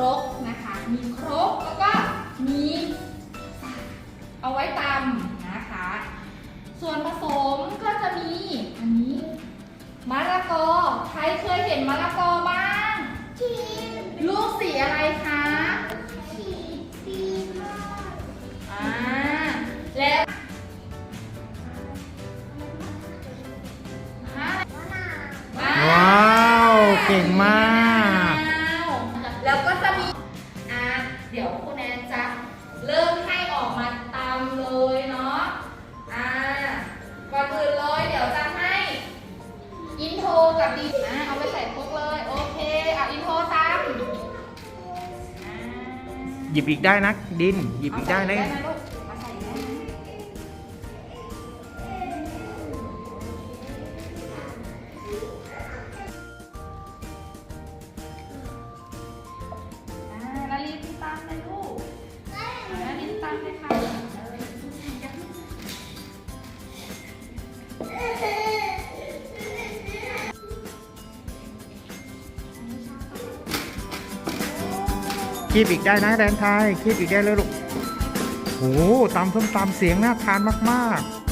รกนะคะ มีครกแล้วก็มีเอาไว้ตำนะคะ ส่วนผสมก็จะมีอันนี้มะละกอ ใครเคยเห็นมะละกอบ้างทีลูกสีอะไรคะสีปีมากอ่าแล้วมะนาวว้าว เก่งมาก กับดีอะเอาไปใส่พกเลย โอเคอะอินโทรตามอ่าหยิบอีกได้นะดิน หยิบอีกได้นะเอาใส่ลูกมาใส่ได้นะอ่านาลีนตามเลยลูกนาลีนตามเลยค่ะ คีบอีกได้นะแดนไทยคีบอีกได้เลยลูกโอ้โหตำส้มตำเสียงน่าทานมาก ๆ